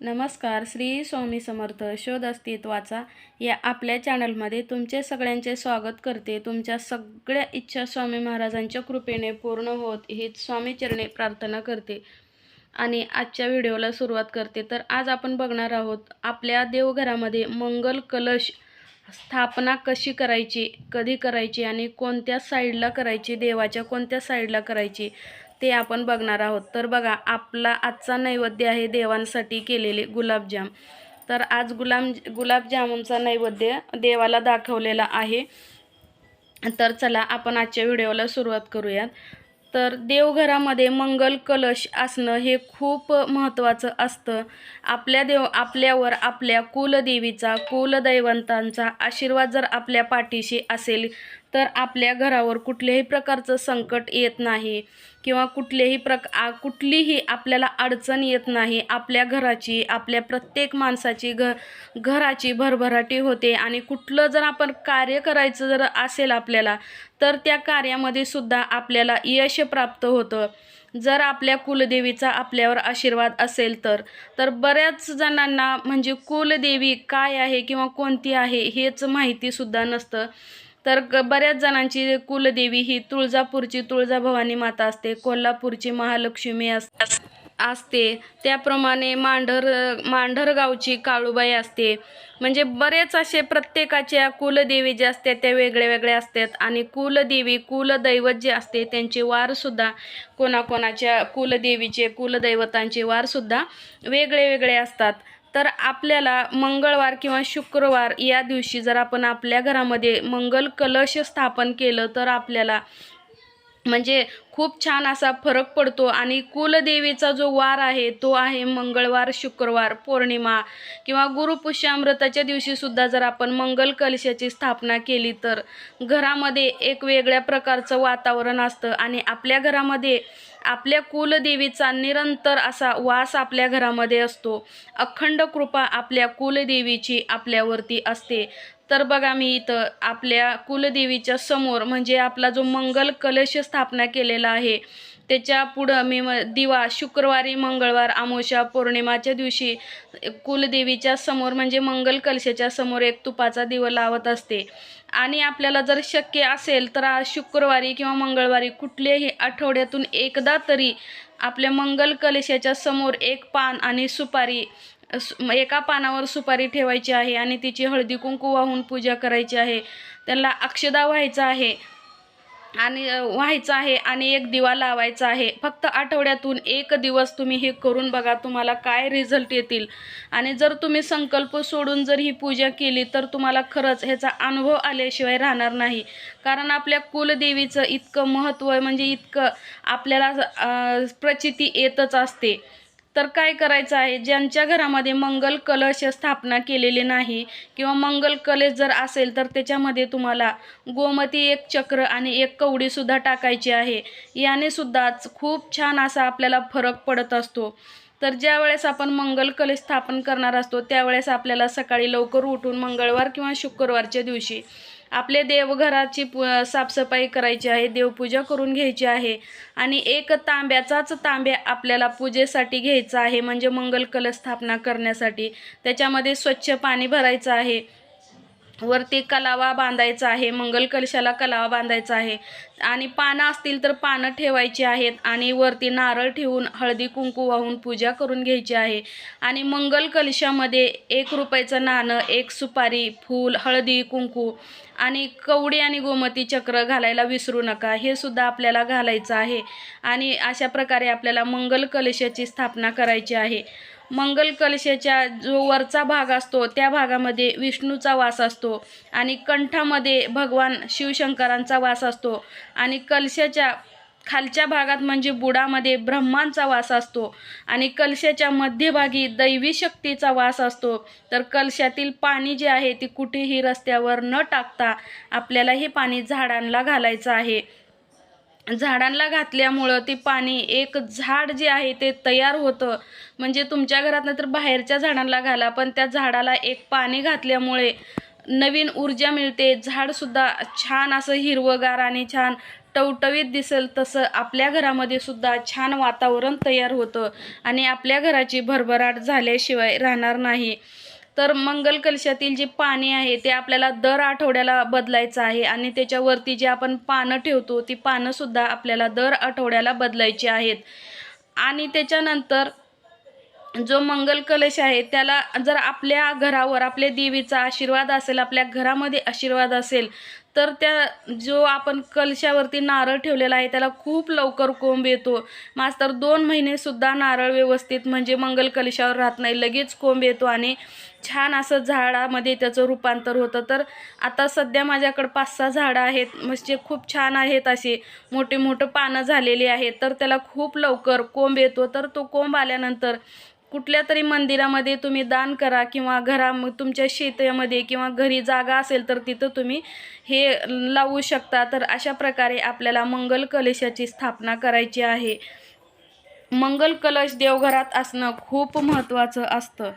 नमस्कार श्री स्वामी समर्थ शोध अस्तित्वाचा या आपल्या चॅनलमध्ये तुमचे सगळ्यांचे स्वागत करते. तुमच्या सगळ्या इच्छा स्वामी महाराजांच्या कृपेने पूर्ण होत हीच स्वामीचरणी प्रार्थना करते. आणि आजच्या व्हिडिओला सुरुवात करते. तर आज आपण बघणार आहोत आपल्या देवघरामध्ये मंगल कलश स्थापना कशी करायची कधी करायची आणि कोणत्या साईडला करायची देवाच्या कोणत्या साईडला करायची? ते आपण बघणार आहोत. तर बघा आपला आजचा नैवेद्य आहे देवांसाठी केलेले गुलाबजाम. तर आज गुलाम गुलाबजामुनचा नैवेद्य देवाला दाखवलेला आहे. तर चला आपण आजच्या व्हिडिओला सुरुवात करूयात. तर देवघरामध्ये मंगल कलश असणं हे खूप महत्त्वाचं असतं. आपल्या देव आपल्यावर आपल्या कुलदेवीचा कुलदैवंतांचा आशीर्वाद जर आपल्या पाठीशी असेल तर आपल्या घरावर कुठल्याही प्रकारचं संकट येत नाही किंवा कुठलेही प्रक आ कुठलीही आपल्याला अडचण येत नाही. आपल्या घराची आपल्या प्रत्येक माणसाची घ घराची भरभराटी होते आणि कुठलं जर आपण कार्य करायचं जर असेल आपल्याला तर त्या कार्यामध्ये सुद्धा आपल्याला यश प्राप्त होतं. जर आपल्या कुलदेवीचा आपल्यावर आशीर्वाद असेल तर तर बऱ्याच जणांना म्हणजे कुलदेवी काय आहे किंवा कोणती आहे हेच माहितीसुद्धा नसतं. तर बऱ्याच जणांची कुलदेवी ही तुळजापूरची तुळजाभवानी माता असते कोल्हापूरची महालक्ष्मी अस असते. त्याप्रमाणे मांढर मांढरगावची काळूबाई असते. म्हणजे बरेच असे प्रत्येकाच्या कुलदेवी ज्या असतात त्या वेगळ्या वेगळ्या असतात. आणि कुलदेवी कुलदैवत जे असते त्यांचे वारसुद्धा कोणाकोणाच्या कुलदेवीचे कुलदैवतांचे वारसुद्धा वेगळे वेगळे असतात. तर आपल्याला मंगळवार किंवा शुक्रवार या दिवशी जर आपण आपल्या घरामध्ये मंगल कलश स्थापन केलं तर आपल्याला म्हणजे खूप छान असा फरक पडतो आणि कुलदेवीचा जो वार आहे तो आहे मंगळवार शुक्रवार पौर्णिमा किंवा गुरुपुष्यामृताच्या दिवशीसुद्धा जर आपण मंगल कलशाची स्थापना केली तर घरामध्ये एक वेगळ्या प्रकारचं वातावरण असतं आणि आपल्या घरामध्ये आपल्या कुलदेवीचा निरंतर असा वास आपल्या घरामध्ये असतो. अखंड कृपा आपल्या कुलदेवीची आपल्यावरती असते. तर बघा मी इथं आपल्या कुलदेवीच्या समोर म्हणजे आपला जो मंगल कलश स्थापना केलेला आहे त्याच्या पुढं मी म दिवा शुक्रवारी मंगळवार आमोशा पौर्णिमाच्या दिवशी कुलदेवीच्या समोर म्हणजे मंगल कलशाच्या समोर एक तुपाचा दिवा लावत असते. आणि आपल्याला जर शक्य असेल तर आज शुक्रवारी किंवा मंगळवारी कुठल्याही आठवड्यातून एकदा तरी आपल्या मंगल कलशाच्या समोर एक पान आणि सुपारी एका पानावर सुपारी ठेवायची आहे आणि तिची हळदी कुंकू वाहून पूजा करायची आहे. त्याला अक्षदा व्हायचं आहे आणि व्हायचं आहे आणि एक दिवा लावायचा आहे. फक्त आठवड्यातून एक दिवस तुम्ही हे करून बघा तुम्हाला काय रिझल्ट येतील. आणि जर तुम्ही संकल्प सोडून जर ही पूजा केली तर तुम्हाला खरंच ह्याचा अनुभव आल्याशिवाय राहणार नाही. कारण आपल्या कुलदेवीचं इतकं महत्त्व म्हणजे इतकं आपल्याला प्रचिती येतच असते. तर काय करायचं आहे? ज्यांच्या घरामध्ये मंगल कलश स्थापना केलेली नाही किंवा मंगल कलश जर असेल तर त्याच्यामध्ये तुम्हाला गोमती एक चक्र आणि एक कवडीसुद्धा टाकायची आहे. याने सुद्धाच खूप छान असा आपल्याला फरक पडत असतो. तर ज्या वेळेस आपण मंगल कलश स्थापन करणार असतो त्यावेळेस आपल्याला सकाळी लवकर उठून मंगळवार किंवा शुक्रवारच्या दिवशी आपले देवघराची पु साफसफाई करायची आहे देवपूजा करून घ्यायची आहे. आणि एक तांब्याचाच तांब्या आपल्याला पूजेसाठी घ्यायचा आहे म्हणजे मंगल कलश स्थापना करण्यासाठी. त्याच्यामध्ये स्वच्छ पाणी भरायचं आहे. वरती कलावा बांधायचा आहे मंगल कलशाला कलावा बांधायचा आहे. आणि पानं असतील तर पानं ठेवायची आहेत आणि वरती नारळ ठेवून हळदी कुंकू वाहून पूजा करून घ्यायची आहे. आणि मंगल कलशामध्ये एक रुपयाचं नाणं एक सुपारी फूल हळदी कुंकू आणि कवडी आणि गोमती चक्र घालायला विसरू नका. हे सुद्धा आपल्याला घालायचं आहे. आणि अशा प्रकारे आपल्याला मंगल कलशाची स्थापना करायची आहे. मंगल कलशाच्या जो वरचा भाग असतो त्या भागामध्ये विष्णूचा वास असतो आणि कंठामध्ये भगवान शिवशंकरांचा वास असतो आणि कलशाच्या खालच्या भागात म्हणजे बुडामध्ये ब्रह्मांचा वास असतो आणि कलशाच्या मध्यभागी दैवी शक्तीचा वास असतो. तर कलशातील पाणी जे आहे ते कुठेही रस्त्यावर न टाकता आपल्याला हे पाणी झाडांना घालायचं आहे. झाडांना घातल्यामुळं ते पाणी एक झाड जे आहे ते तयार होतं. म्हणजे तुमच्या घरात तर बाहेरच्या झाडांना घाला पण त्या झाडाला एक पाणी घातल्यामुळे नवीन ऊर्जा मिळते. झाडसुद्धा छान असं हिरवंगार आणि छान टवटवीत दिसेल तसं आपल्या घरामध्ये सुद्धा छान वातावरण तयार होतं. आणि आपल्या घराची भरभराट झाल्याशिवाय राहणार नाही. तर मंगल कलशातील जे पाणी आहे ते आपल्याला दर आठवड्याला बदलायचं आहे आणि त्याच्यावरती जे आपण पानं ठेवतो ती पानंसुद्धा आपल्याला दर आठवड्याला बदलायची आहेत. आणि त्याच्यानंतर जो मंगल कलश आहे त्याला जर आपल्या घरावर आपल्या देवीचा आशीर्वाद असेल आपल्या घरामध्ये आशीर्वाद असेल तर त्या जो आपण कलशावरती नारळ ठेवलेला आहे त्याला खूप लवकर कोंब येतो. मास्तर दोन महिनेसुद्धा नारळ व्यवस्थित म्हणजे मंगल कलशावर राहत नाही. लगेच कोंब येतो आणि छान असं झाडामध्ये त्याचं रूपांतर होतं. तर आता सध्या माझ्याकडं पाच सहा झाडं आहेत म्हणजे खूप छान आहेत असे. मोठे मोठे पानं झालेली आहेत तर त्याला खूप लवकर कोंब येतो. तर तो कोंब आल्यानंतर कुठल्या तरी मंदिरामध्ये तुम्ही दान करा किंवा घरा तुमच्या शेतामध्ये किंवा घरी जागा असेल तर तिथं तुम्ही हे लावू शकता. तर अशा प्रकारे आपल्याला मंगल कलशाची स्थापना करायची आहे. मंगल कलश देवघरात असणं खूप महत्त्वाचं असतं.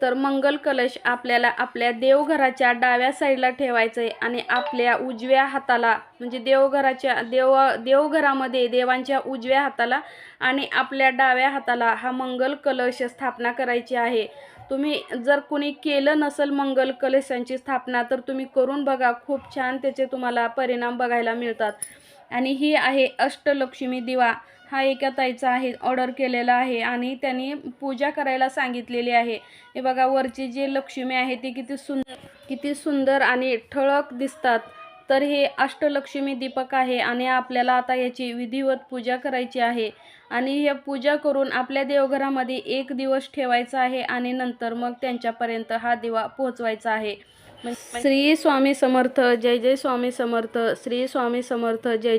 तर मंगल कलश आपल्याला आपल्या देवघराच्या डाव्या साईडला ठेवायचं आहे आणि आपल्या उजव्या हाताला म्हणजे देवघराच्या देव देवघरामध्ये देवांच्या उजव्या हाताला आणि आपल्या डाव्या हाताला हा मंगल कलश स्थापना करायची आहे. तुम्ही जर कुणी केलं नसेल मंगल कलशांची स्थापना तर तुम्ही करून बघा खूप छान त्याचे तुम्हाला परिणाम बघायला मिळतात. आणि ही आहे अष्टलक्ष्मी दिवा. हा एका ताईचा आहे ऑर्डर केलेला आहे आणि त्यांनी पूजा करायला सांगितलेली आहे. हे बघा वरची जी लक्ष्मी आहे ती किती सुंदर किती सुंदर आणि ठळक दिसतात. तर हे अष्टलक्ष्मी दीपक आहे आणि आपल्याला आता याची विधिवत पूजा करायची आहे. आणि हे पूजा करून आपल्या देवघरामध्ये एक दिवस ठेवायचा आहे आणि नंतर मग त्यांच्यापर्यंत हा दिवा पोहोचवायचा आहे. श्री स्वामी समर्थ जय जय स्वामी समर्थ श्री स्वामी समर्थ जय जय